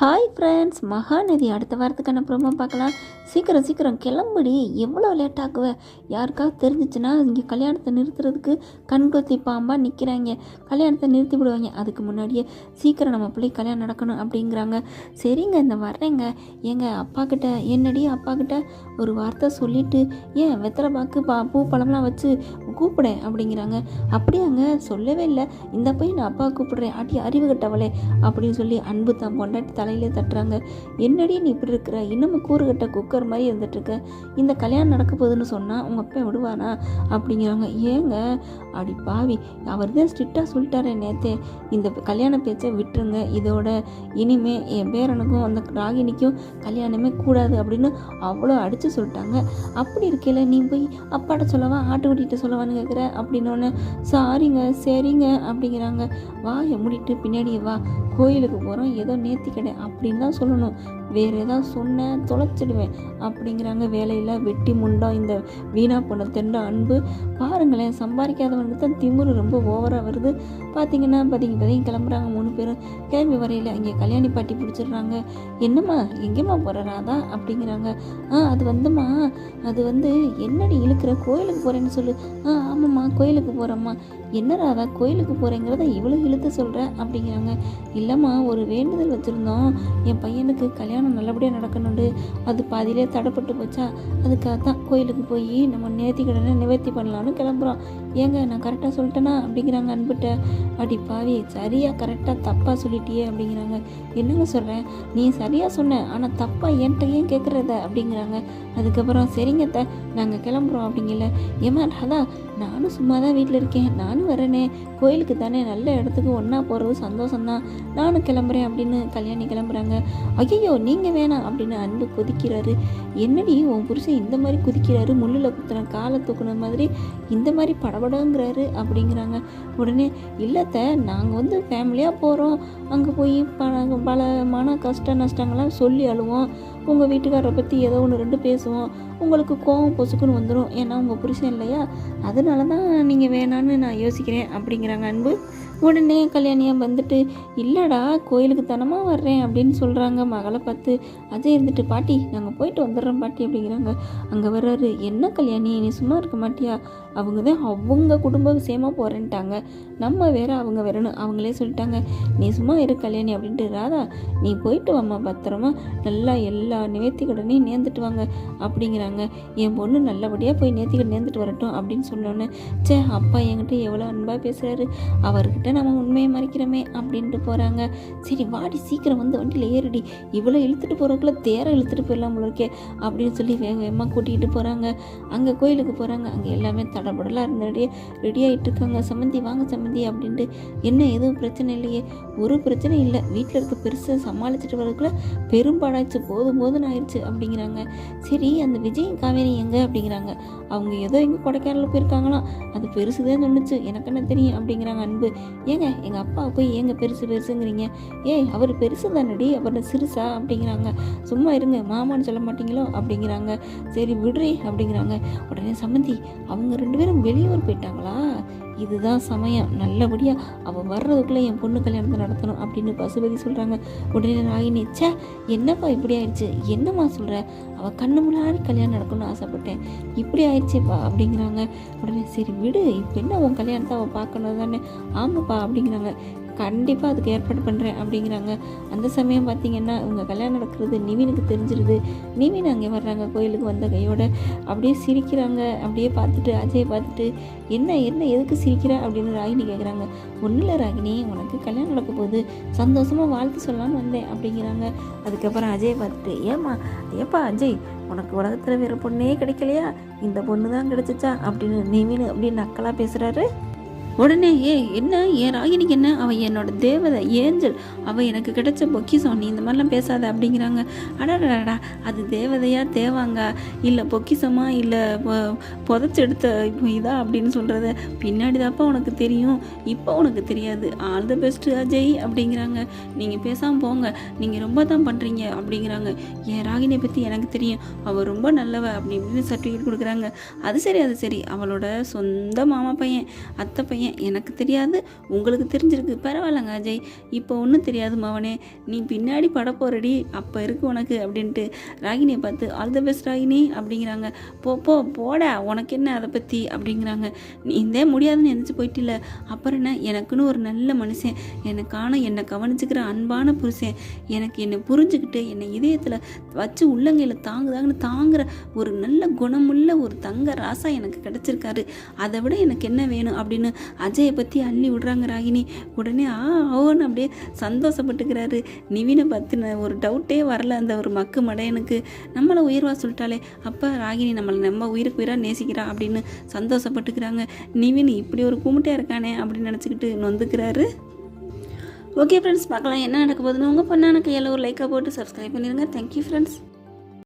Hi friends Mahanadi அடுத்த வாரத்துக்கான promo பார்க்கலாம். சீக்கிரம் சீக்கிரம் கிளம்புடி. எவ்வளோ லேட் ஆகுவ? யாருக்காவது தெரிஞ்சிச்சுன்னா இங்கே கல்யாணத்தை நிறுத்துறதுக்கு கண்கொத்தி பாம்பாக நிற்கிறாங்க கல்யாணத்தை நிறுத்தி விடுவாங்க. அதுக்கு முன்னாடியே சீக்கிரம் நம்ம பிள்ளை கல்யாணம் நடக்கணும் அப்படிங்கிறாங்க. சரிங்க இந்த வர்றேங்க. எங்கள் அப்பா கிட்ட என்னடி அப்பா கிட்ட ஒரு வார்த்தை சொல்லிவிட்டு ஏன் வெத்தலை பாக்கு பா பூ பழம்லாம் வச்சு கூப்பிடேன் அப்படிங்கிறாங்க. அப்படியாங்க சொல்லவே இல்லை. இந்த பையன் நான் அப்பா கூப்பிடுறேன். ஆட்டி அறிவு கட்டவளே அப்படின்னு சொல்லி அன்பு தான் பொண்டாட்டி தலையிலே தட்டுறாங்க. என்னடி நீ இப்படி இருக்கிற? இன்னமும் கூறுகட்ட குக்கர் மாதிரி இருந்துட்டுருக்க இந்த கல்யாணம் நடக்க போகுதுன்னு சொன்னால் உங்கள் அப்பா விடுவானா அப்படிங்கிறாங்க. ஏங்க அடி பாவி அவர் தான் ஸ்ட்ரிக்டாக சொல்லிட்டாரே நேத்தே. இந்த கல்யாண பேச்சை விட்டுருங்க. இதோட இனிமே என் பேரனுக்கும் அந்த ராகினிக்கும் கல்யாணமே கூடாது அப்படின்னு அவ்வளோ அடித்து சொல்லிட்டாங்க. அப்படி இருக்கையில் நீ போய் அப்பாட்ட சொல்லவா ஆட்டுக்குட்டிகிட்ட சொல்லவான்னு கேட்குற அப்படின்னோடனே சாரிங்க சரிங்க அப்படிங்கிறாங்க. வா மூடிட்டு பின்னாடி வா. கோயிலுக்கு போகிறோம் ஏதோ நேர்த்தி கடை அப்படின்னு தான் சொல்லணும். வேறு ஏதாவது சொன்னேன் தொலைச்சிடுவேன் அப்படிங்கிறாங்க. வேலையில் வெட்டி முண்டம் இந்த வீணா போன தெண்ட அன்பு. பாருங்களேன் சம்பாதிக்காதவனுக்கு தான் திமுரு ரொம்ப ஓவராக வருது. பார்த்தீங்கன்னா பார்த்தீங்க பார்த்தீங்க கிளம்புறாங்க மூணு பேரும். கிளம்பி வரையில் இங்கே கல்யாணி பாட்டி பிடிச்சிடுறாங்க. என்னம்மா எங்கேம்மா போகிறராதா அப்படிங்கிறாங்க. ஆ அது வந்துமா அது வந்து என்னடி இழுக்கிற? கோயிலுக்கு போகிறேன்னு சொல்லு. ஆ ஆமாம்மா கோயிலுக்கு போகிறோம்மா என்ன ராதா கோயிலுக்கு போகிறேங்கிறத இவ்வளோ இழுத்து சொல்கிறேன் அப்படிங்கிறாங்க. இல்லைம்மா ஒரு வேண்டுதல் வச்சுருந்தோம். என் பையனுக்கு கல்யாணம் நல்லபடியாக நடக்கணுண்டு அது பாதியிலே தடைப்பட்டு போச்சா? அதுக்காக தான் கோயிலுக்கு போய் நம்ம நேர்த்தி கடனை நிவர்த்தி பண்ணலான்னு கிளம்புறோம். ஏங்க நான் கரெக்டாக சொல்லிட்டேனா? அப்படிங்கிறாங்க அன்புட்ட. அடி பாவி சரியாக கரெக்டாக தப்பாக சொல்லிட்டியே அப்படிங்கிறாங்க. என்னங்க சொல்கிறேன் நீ சரியாக சொன்ன ஆனால் தப்பாக என்கிட்ட ஏன் கேட்குறத அப்படிங்கிறாங்க. அதுக்கப்புறம் சரிங்க த நாங்கள் கிளம்புறோம் அப்படிங்கல. ஏமா ராதா நானும் சும்மா தான் வீட்டில் இருக்கேன். நானும் வரேனே. கோயிலுக்கு தானே நல்ல இடத்துக்கு ஒன்றா போகிறது சந்தோஷம்தான். நானும் கிளம்புறேன் அப்படின்னு கல்யாணி கிளம்புறாங்க. ஐயோ நீங்கள் வேணாம் அப்படின்னு அன்பு குதிக்கிறாரு. என்னடி உன் புருஷன் இந்த மாதிரி குதிக்கிறாரு? முள்ளில் குத்துன காலை தூக்குன மாதிரி இந்த மாதிரி படபடங்கிறாரு அப்படிங்கிறாங்க. உடனே இல்லத்த நாங்கள் வந்து ஃபேமிலியாக போகிறோம் அங்கே போய் பல பல மன கஷ்ட நஷ்டங்கள்லாம் சொல்லி அழுவோம். உங்கள் வீட்டுக்காரரை பற்றி ஏதோ ஒன்று ரெண்டு பேசுவோம். உங்களுக்கு கோவம் பொசுக்குன்னு வந்துடும் ஏன்னா உங்கள் புருஷன் இல்லையா? அதனால தான் நீங்கள் வேணான்னு நான் யோசிக்கிறேன் அப்படிங்கிறாங்க அன்பு. உடனே கல்யாணியாக வந்துட்டு இல்லைடா கோயிலுக்கு தனமாக வர்றேன் அப்படின்னு சொல்கிறாங்க மகளை பார்த்து அஜய் இருந்துட்டு பாட்டி நாங்கள் போயிட்டு வந்துடுறோம் பாட்டி அப்படிங்கிறாங்க. அங்கே வர்றாரு என்ன கல்யாணி நீ சும்மா இருக்க மாட்டியா? அவங்க தான் அவங்க குடும்ப விஷயமா போகிறேன்ட்டாங்க நம்ம வேற அவங்க வேறன்னு அவங்களே சொல்லிட்டாங்க. நீ சும்மா இரு கல்யாணி அப்படின்ட்டு ராதா நீ போயிட்டு வாம்மா பத்திரமா. நல்லா எல்லா நேர்த்திக்கடனையும் நேர்ந்துட்டு வாங்க அப்படிங்கிறாங்க. என் பொண்ணு நல்லபடியாக போய் நேர்த்திக்கடன் நேர்ந்துட்டு வரட்டும் அப்படின்னு சொன்னோன்னே சே அப்பா என்கிட்ட எவ்வளோ அன்பாக பேசுகிறாரு அவர்கிட்ட நம்ம உண்மையை மறைக்கிறோமே அப்படின்ட்டு போகிறாங்க சரி வாடி சீக்கிரம் வந்து வண்டியில் ஏறிடி. இவ்வளோ இழுத்துட்டு போகிறக்குள்ள தேர இழுத்துட்டு போயிடலாம் போல இருக்கே அப்படின்னு சொல்லி வேக வேகமாக கூட்டிகிட்டு போகிறாங்க அங்கே கோயிலுக்கு போகிறாங்க அங்கே எல்லாமே தடபடலாக இருந்தபடியே ரெடி ஆகிட்டு இருக்காங்க. சம்மந்தி வாங்க சம்மந்தி அப்படின்ட்டு. என்ன எதுவும் பிரச்சனை இல்லையே. ஒரு பிரச்சனை இல்லை. வீட்டில் இருக்க பெருசை சமாளிச்சுட்டு வரதுக்குள்ள பெரும்பாடாச்சு போதும் போதும் ஆயிடுச்சு அப்படிங்கிறாங்க. சரி அந்த விஜய் காவேரி எங்கே அப்படிங்கிறாங்க. அவங்க ஏதோ எங்கே கொடைக்கானலில் போயிருக்காங்களாம். அது பெருசுதான் சொன்னுச்சு. எனக்கு என்ன தெரியும் அப்படிங்கிறாங்க அன்பு. ஏங்க எங்கள் அப்பா போய் ஏங்க பெருசு பெருசுங்கிறீங்க? ஏய் அவர் பெருசு தானடி அவர் சிறுசா அப்படிங்கிறாங்க. சும்மா இருங்க மாமான்னு சொல்ல மாட்டீங்களோ? அப்படிங்கிறாங்க. சரி விடுறி அப்படிங்கிறாங்க. உடனே சம்மந்தி அவங்க ரெண்டு பேரும் வெளியூர் போயிட்டாங்களா? இதுதான் சமயம். நல்லபடியாக அவள் வர்றதுக்குள்ளே என் பொண்ணு கல்யாணத்தை நடத்தணும் அப்படின்னு பசுபதி சொல்கிறாங்க உடனே ராகினி ச்சே என்னப்பா இப்படி ஆயிடுச்சு? என்னம்மா சொல்கிற அவள் கண்ணு முன்னாடி கல்யாணம் நடக்கணும்னு ஆசைப்பட்டேன். இப்படி ஆயிடுச்சேப்பா அப்படிங்கிறாங்க. உடனே சரி விடு இப்போ என்ன உன் கல்யாணத்தை அவள் பார்க்கணும் தானே? ஆமாப்பா அப்படிங்கிறாங்க. கண்டிப்பாக அதுக்கு ஏற்பாடு பண்ணுறேன் அப்படிங்கிறாங்க. அந்த சமயம் பார்த்திங்கன்னா இவங்க கல்யாணம் நடக்கிறது நிவினுக்கு தெரிஞ்சிருது. நிவின் அங்கே வர்றாங்க கோயிலுக்கு வந்த கையோட. அப்படியே சிரிக்கிறாங்க. அப்படியே பார்த்துட்டு அஜயை பார்த்துட்டு என்ன என்ன எதுக்கு சிரிக்கிற? அப்படின்னு ராகினி கேட்குறாங்க ஒன்றும் இல்லை ராகினி உனக்கு கல்யாணம் நடக்க போகுது. சந்தோஷமாக வாழ்த்து சொல்லலான்னு வந்தேன் அப்படிங்கிறாங்க. அதுக்கப்புறம் அஜயை பார்த்துட்டு ஏம்மா ஏப்பா அஜய் உனக்கு உலகத்தில் வேறு பொண்ணே கிடைக்கலையா? இந்த பொண்ணு தான் கிடைச்சிச்சா? அப்படின்னு நிவின் அப்படின்னு நக்கலாக பேசுகிறாரு உடனே ஏ என்ன? ஏன் ராகினிக்கு என்ன? அவள் என்னோட தேவதை ஏஞ்சல். அவள் எனக்கு கிடைச்ச பொக்கிசம் நீ இந்த மாதிரிலாம் பேசாத அப்படிங்கிறாங்க. அடடடா அது தேவதையாக தேவாங்க? இல்லை பொக்கிசமா இல்லை புதைச்சி எடுத்த இதா? அப்படின்னு சொல்கிறத பின்னாடி தாப்பா உனக்கு தெரியும். இப்போ உனக்கு தெரியாது. ஆல் த பெஸ்ட்டு அஜய் அப்படிங்கிறாங்க. நீங்கள் பேசாமல் போங்க. நீங்கள் ரொம்ப தான் பண்ணுறீங்க அப்படிங்கிறாங்க. என் ராகினியை பற்றி எனக்கு தெரியும். அவள் ரொம்ப நல்லவ அப்படி இப்படின்னு சர்டிஃபிகேட் கொடுக்குறாங்க. அது சரி அது சரி. அவளோட சொந்த மாமா பையன் அத்தை பையன் பையன் எனக்கு தெரியாது. உங்களுக்கு தெரிஞ்சிருக்கு. பரவாயில்லங்க அஜய். இப்போ ஒன்றும் தெரியாது மவனே. நீ பின்னாடி பட போகிறடி அப்போ இருக்கு உனக்கு அப்படின்ட்டு ராகினியை பார்த்து ஆல் த பெஸ்ட் ராகினி அப்படிங்கிறாங்க. போ போ போட. உனக்கு என்ன அதை பற்றி அப்படிங்கிறாங்க. நீ இதே முடியாதுன்னு நினச்சி போயிட்டில்ல. அப்புறம் என்ன? எனக்குன்னு ஒரு நல்ல மனுஷன். எனக்கான என்னை கவனிச்சுக்கிற அன்பான புருஷன். எனக்கு என்னை புரிஞ்சுக்கிட்டு என்னை இதயத்தில் வச்சு உள்ளங்கையில் தாங்குதாங்கன்னு தாங்குற ஒரு நல்ல குணமுள்ள ஒரு தங்க ராசா எனக்கு கிடச்சிருக்காரு. அதை விட எனக்கு என்ன வேணும்? அப்படின்னு அஜயை பற்றி அள்ளி விடுறாங்க ராகினி. உடனே ஆ ஓன்னு அப்படியே சந்தோஷப்பட்டுக்கிறாரு. நிவினை பற்றின ஒரு டவுட்டே வரல அந்த ஒரு மக்கு மடையனுக்கு. நம்மளை உயிர்வா சொல்லிட்டாலே அப்போ ராகினி நம்மளை நம்ம உயிருக்கு உயிராக நேசிக்கிறா அப்படின்னு சந்தோஷப்பட்டுக்கிறாங்க. நிவின் இப்படி ஒரு கும்பிட்டே இருக்கானே அப்படின்னு நினச்சிக்கிட்டு நொந்துக்கிறாரு. ஓகே ஃப்ரெண்ட்ஸ் பார்க்கலாம் என்ன நடக்க போகுதுன்னு உங்கள் பொண்ணான கையில் ஒரு லைக்காக போட்டு சப்ஸ்கிரைப் பண்ணிடுங்க தேங்க்யூ ஃப்ரெண்ட்ஸ்